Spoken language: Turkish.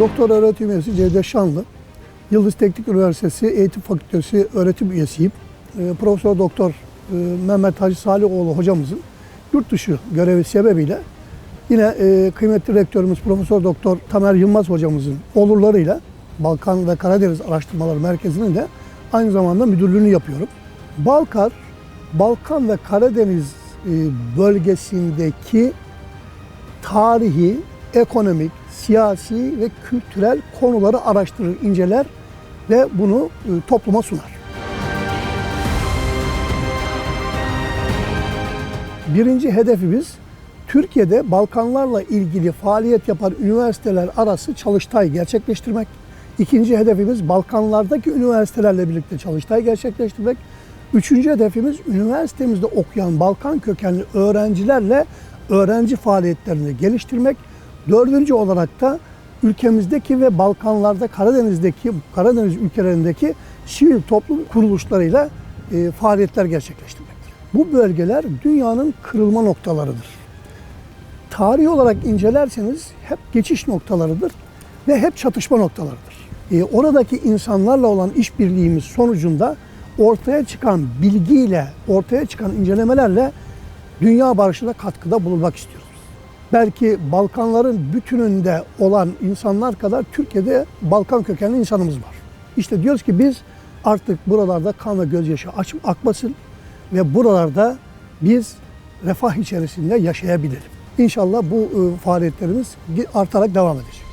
Doktor öğretim üyesi Cevdet Şanlı. Yıldız Teknik Üniversitesi Eğitim Fakültesi öğretim üyesiyim. Ee, Profesör Doktor e, Mehmet Hacı Salihoğlu hocamızın yurt dışı görevi sebebiyle yine e, kıymetli rektörümüz Profesör Doktor Tamer Yılmaz hocamızın olurlarıyla Balkan ve Karadeniz Araştırmaları Merkezi'nin de aynı zamanda müdürlüğünü yapıyorum. Balkar, Balkan ve Karadeniz e, bölgesindeki tarihi, ekonomik, siyasi ve kültürel konuları araştırır, inceler ve bunu e, topluma sunar. Birinci hedefimiz Türkiye'de Balkanlarla ilgili faaliyet yapan üniversiteler arası çalıştay gerçekleştirmek. İkinci hedefimiz Balkanlardaki üniversitelerle birlikte çalıştay gerçekleştirmek. Üçüncü hedefimiz üniversitemizde okuyan Balkan kökenli öğrencilerle öğrenci faaliyetlerini geliştirmek. Dördüncü olarak da ülkemizdeki ve Balkanlarda Karadeniz'deki Karadeniz ülkelerindeki sivil toplum kuruluşlarıyla e, faaliyetler gerçekleştirmektir. Bu bölgeler dünyanın kırılma noktalarıdır. Tarih olarak incelerseniz hep geçiş noktalarıdır ve hep çatışma noktalarıdır. E, oradaki insanlarla olan işbirliğimiz sonucunda ortaya çıkan bilgiyle, ortaya çıkan incelemelerle dünya barışına katkıda bulunmak istiyoruz. Belki Balkanların bütününde olan insanlar kadar Türkiye'de Balkan kökenli insanımız var. İşte diyoruz ki biz artık buralarda kan ve gözyaşı aç- akmasın ve buralarda biz refah içerisinde yaşayabilelim. İnşallah bu e, faaliyetlerimiz artarak devam edecek.